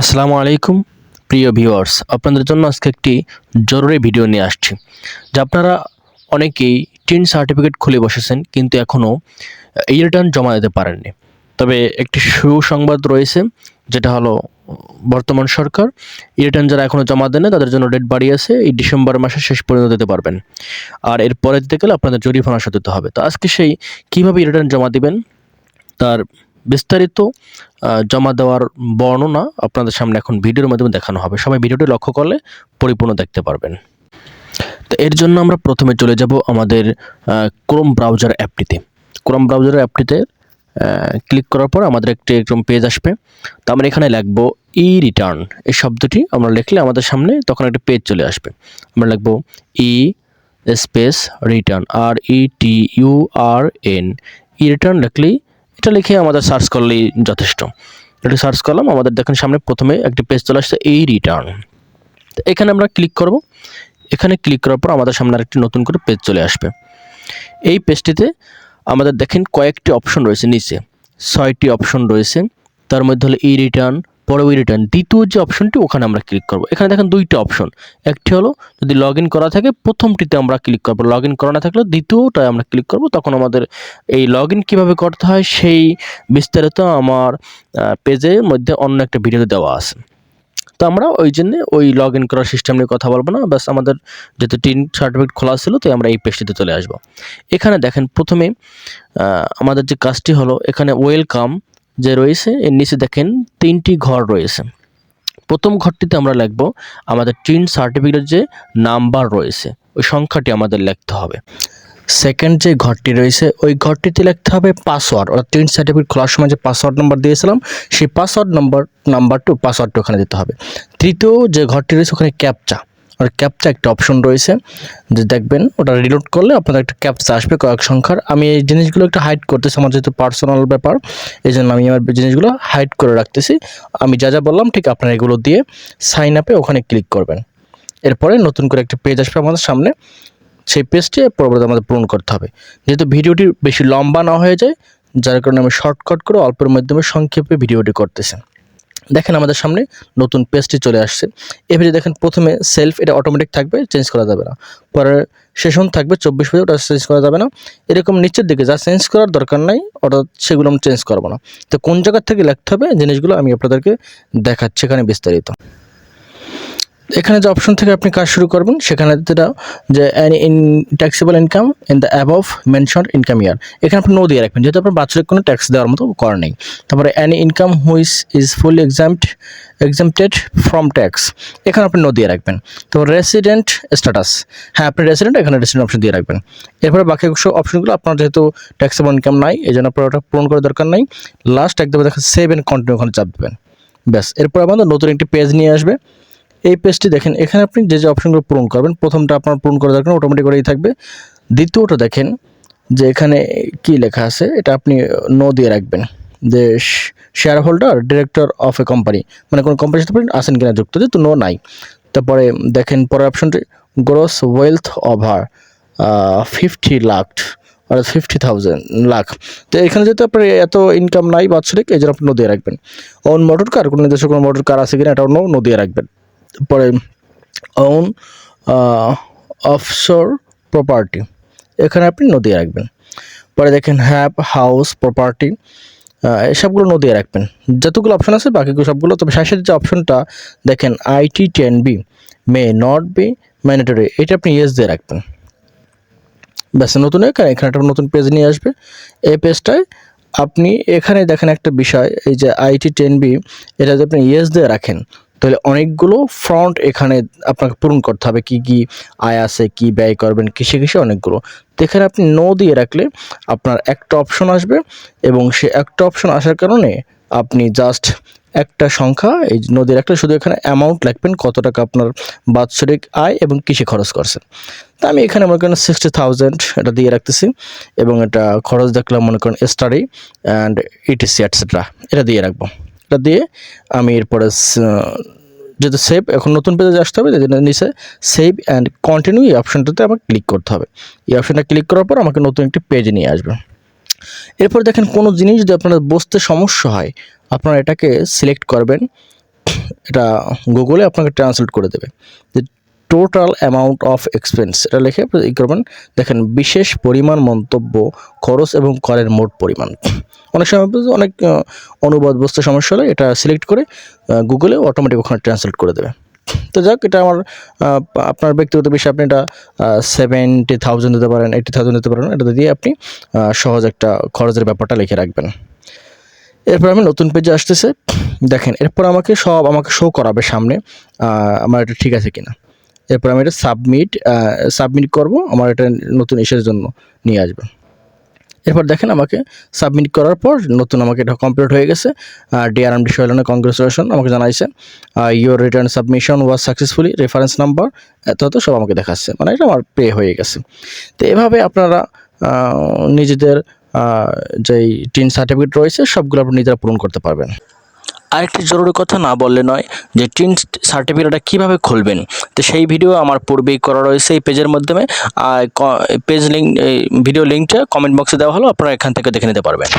আসসালামু আলাইকুম, প্রিয় ভিউয়ার্স। আপনাদের জন্য আজকে একটি জরুরি ভিডিও নিয়ে আসছি, যে আপনারা অনেকেই টিন সার্টিফিকেট খুলে বসেছেন, কিন্তু এখনও এই রিটার্ন জমা দিতে পারেননি। তবে একটি সুসংবাদ রয়েছে, যেটা হলো, বর্তমান সরকার এই রিটার্ন যারা এখনও জমা দেন তাদের জন্য ডেট বাড়িয়েছে, এই ডিসেম্বর মাসের শেষ পর্যন্ত দিতে পারবেন। আর এরপরে দিতে গেলে আপনাদের জরিমানা শোধ দিতে হবে। তো আজকে সেই কীভাবে রিটার্ন জমা দিবেন, তার বিস্তারিত জমা দেওয়ার বর্ণনা আপনাদের সামনে এখন ভিডিওর মাধ্যমে দেখানো হবে। সবাই ভিডিওটি লক্ষ্য করলে পরিপূর্ণ দেখতে পারবেন। তো এর জন্য আমরা প্রথমে চলে যাব আমাদের ক্রোম ব্রাউজার অ্যাপটিতে ক্রোম ব্রাউজার অ্যাপটিতে ক্লিক করার পর আমাদের একটি এরকম পেজ আসবে। তো আমরা এখানে লিখব ই রিটার্ন এই শব্দটি আমরা লিখলে আমাদের সামনে তখন একটা পেজ চলে আসবে। আমরা লিখব E space return R E T U R N E return লিখলেই এটা লিখে আমাদের সার্চ করলেই যথেষ্ট। এটা সার্চ করলাম, আমাদের দেখেন সামনে প্রথমে একটি পেজ চলে আসছে, এই রিটার্ন এখানে আমরা ক্লিক করব। এখানে ক্লিক করার পর আমাদের সামনে আরেকটি নতুন করে পেজ চলে আসবে। এই পেজটিতে আমাদের দেখেন কয়েকটি অপশন রয়েছে নিচে। ছয়টি অপশন রয়েছে। তার মধ্যে হলো ই রিটার্ন পরবর্তী রিটার্ন দ্বিতীয় যে অপশনটি ওখানে আমরা ক্লিক করব। এখানে দেখেন দুইটা অপশন একটি হলো, যদি লগ করা থাকে, প্রথমটিতে আমরা ক্লিক করব। লগ ইন করা না থাকলে দ্বিতীয়টায় আমরা ক্লিক করব। তখন আমাদের এই লগ ইন কীভাবে করতে হয়, সেই বিস্তারিত আমার পেজের মধ্যে অন্য একটা ভিডিও দেওয়া আছে। তো আমরা ওই জন্যে ওই লগ ইন করার সিস্টেম নিয়ে কথা বলব না। ব্যাস, আমাদের যেহেতু টিন সার্টিফিকেট খোলা ছিল তো আমরা এই পেজটিতে চলে আসব। এখানে দেখেন প্রথমে আমাদের যে কাজটি হলো, এখানে ওয়েলকাম যে রয়েছে, এর নিচে দেখেন তিনটি ঘর রয়েছে। প্রথম ঘরটিতে আমরা লিখব আমাদের টিন সার্টিফিকেটের যে নাম্বার রয়েছে, ওই সংখ্যাটি আমাদের লিখতে হবে। সেকেন্ড যে ঘরটি রয়েছে, ওই ঘরটিতে লিখতে হবে পাসওয়ার্ড, অর্থাৎ টিন সার্টিফিকেট খোলার সময় যে পাসওয়ার্ড নাম্বার দিয়েছিলাম, সেই পাসওয়ার্ড নাম্বার, নাম্বারটু, পাসওয়ার্ডটা ওখানে দিতে হবে। তৃতীয় যে ঘরটি রয়েছে, ওখানে ক্যাপচা আর ক্যাপচা একটা অপশন রয়েছে, যে দেখবেন ওটা রিলোড করলে আপনাদের একটা ক্যাপচা আসবে কয়েক সংখ্যার। আমি এই জিনিসগুলো একটু হাইড করতেছি, আমার যেহেতু পার্সোনাল ব্যাপার এই জন্য আমি আমার জিনিসগুলো হাইড করে রাখতেছি। আমি যা যা বললাম, ঠিক আপনারা এগুলো দিয়ে সাইন আপে ওখানে ক্লিক করবেন। এরপরে নতুন করে একটা পেজ আসবে আমাদের সামনে, সেই পেজটি পরবর্তী আমাদের পূরণ করতে হবে। যেহেতু ভিডিওটি বেশি লম্বা না হয়ে যায়, যার কারণে আমি শর্টকাট করে অল্পের মাধ্যমে সংক্ষেপে ভিডিওটি করতেছি। দেখেন আমাদের সামনে নতুন পেজটি চলে আসছে। এবারে দেখেন প্রথমে সেলফ এটা অটোমেটিক থাকবে চেঞ্জ করা যাবে না। পরে সেশন থাকবে চব্বিশ পেজে ওটা চেঞ্জ করা যাবে না। এরকম নিচের দিকে যা চেঞ্জ করার দরকার নাই, অর্থাৎ সেগুলো আমি চেঞ্জ করব না। তো কোন জায়গার থেকে লিখতে হবে, জিনিসগুলো আমি আপনাদেরকে দেখাচ্ছি এখানে বিস্তারিত। এখানে যে অপশন থেকে আপনি কাজ শুরু করবেন, সেখানে যেটা যে in taxable income in the above mention income year এখানে আপনি নো দিয়ে রাখবেন, যেহেতু আপনার বাচ্চাদের কোনো ট্যাক্স দেওয়ার মতো করা নেই। তারপরে any income which is fully exempt exempted from tax এখানে আপনি নো দিয়ে রাখবেন। তো রেসিডেন্ট স্ট্যাটাস হ্যাঁ আপনি রেসিডেন্ট এখানে রেসিডেন্ট অপশন দিয়ে রাখবেন। এরপরে বাকি অপশনগুলো আপনার যেহেতু ট্যাক্সেবল ইনকাম নাই এই জন্য আপনার ওটা পূরণ করার দরকার নাই। লাস্ট একদম দেখা সেভ এন্ড কন্টিনিউ ওখানে চাপ দেবেন। ব্যাস, এরপর আমাদের নতুন একটি পেজ নিয়ে আসবে। এই পেজটি দেখেন, এখানে আপনি যে যে অপশনগুলো পূরণ করবেন, প্রথমটা আপনার পূরণ করা দরকার অটোমেটিক করেই থাকবে। দ্বিতীয়টা দেখেন, যে এখানে কি লেখা আছে, এটা আপনি নো দিয়ে রাখবেন। যে share holder director of a company মানে কোনো কোম্পানির সাথে আছেন কিনা যুক্ত, যেহেতু নো নাই। তারপরে দেখেন, পরের অপশনটি gross wealth over fifty lakh আর ফিফটি থাউজেন্ড লাখ তো এখানে যেহেতু আপনার এত ইনকাম নাই বাৎসরিক, এই জন্য আপনি নো দিয়ে রাখবেন। ওন মোটর কার কোনো নিজস্ব কোনো মোটর কার আছে কিনা, এটাও নো নো দিয়ে রাখবেন। পরে ওন অফশোর প্রপার্টি এখানে আপনি নদিয়ে রাখবেন। পরে দেখেন হ্যাপ হাউস প্রপার্টি এসবগুলো নদিয়ে রাখবেন। যতগুলো অপশন আছে বাকিগুলো সবগুলো, তবে শেষের যে অপশনটা দেখেন IT ten B may not be mandatory এটা আপনি ইয়েস দিয়ে রাখবেন। ব্যাস, নতুন এখানে এখানে একটা নতুন পেজ নিয়ে আসবে। এই পেজটায় আপনি, এখানে দেখেন একটা বিষয়, এই যে আইটি টেন বি এটা যদি আপনি ইয়েস দিয়ে রাখেন তাহলে অনেকগুলো ফ্রন্ট এখানে আপনাকে পূরণ করতে হবে। কি কি আয় আছে, কি ব্যয় করবেন, কিসে কিসে অনেকগুলো। তো এখানে আপনি নো দিয়ে রাখলে আপনার একটা অপশন আসবে এবং সে একটা অপশন আসার কারণে আপনি জাস্ট একটা সংখ্যা এই নদী রাখলে শুধু এখানে অ্যামাউন্ট লিখবেন কত টাকা আপনার বাৎসরিক আয় এবং কিসে খরচ করছেন। তা আমি এখানে মনে করেন সিক্সটি থাউজেন্ড এটা দিয়ে রাখতেছি এবং এটা খরচ দেখলাম মনে করেন স্টাডি অ্যান্ড ইটিসি অ্যাটসেট্রা এটা দিয়ে রাখব। এটা দিয়ে আমি এরপরে যেহেতু সেভ এখন নতুন পেজে আসতে হবে যেটা নিচে সেভ অ্যান্ড কন্টিনিউ এই অপশানটাতে আমাকে ক্লিক করতে হবে। এই অপশানটা ক্লিক করার পর আমাকে নতুন একটি পেজ নিয়ে আসবে। এরপর দেখেন কোনো জিনিস যদি আপনার বসতে সমস্যা হয়, আপনারা এটাকে সিলেক্ট করবেন, এটা গুগলে আপনাকে ট্রান্সলেট করে দেবে। টোটাল অ্যামাউন্ট অফ এক্সপেন্স এটা লিখে ই করবেন। দেখেন, বিশেষ পরিমাণ মন্তব্য, খরচ এবং করের মোট পরিমাণ। অনেক সময় অনেক অনুবাদ বস্তু সমস্যা হলে এটা সিলেক্ট করে গুগলে অটোমেটিক ওখানে ট্রান্সলেট করে দেবে। তো যাক, এটা আমার আপনার ব্যক্তিগত বিষয়ে, আপনি এটা সেভেন্টি থাউজেন্ড দিতে পারেন এইটি থাউজেন্ড দিতে পারেন এটা দিয়ে আপনি সহজ একটা খরচের ব্যাপারটা লিখে রাখবেন। এরপর আমি নতুন পেজে আসতেছে। দেখেন, এরপর আমাকে সব, আমাকে শো করাবে সামনে আমার এটা ঠিক আছে কিনা। এরপর আমি এটা সাবমিট সাবমিট করব, আমার এটা নতুন ইসের জন্য নিয়ে আসবে। এরপর দেখেন আমাকে সাবমিট করার পর নতুন আমাকে এটা কমপ্লিট হয়ে গেছে। ডিআর এম ডি সোহেলানের কংগ্রেচুলেশন আমাকে জানাইছে। Your return submission was successfully reference number এত এত সব আমাকে দেখাচ্ছে। মানে এটা আমার পে হয়ে গেছে। তো এভাবে আপনারা নিজেদের যেই টিন সার্টিফিকেট রয়েছে, সবগুলো আপনি নিজেরা পূরণ করতে পারবেন। আরেকটি জরুরি কথা না বললে নয় যে টিন সার্টিফিকেটটা কীভাবে খুলবেন। তো সেই ভিডিও আমার পূর্বেই করা রয়েছে এই পেজের মাধ্যমে। আর পেজ লিঙ্ক ভিডিও লিঙ্কটা কমেন্ট বক্সে দেওয়া হলো, আপনারা এখান থেকে দেখে নিতে পারবেন।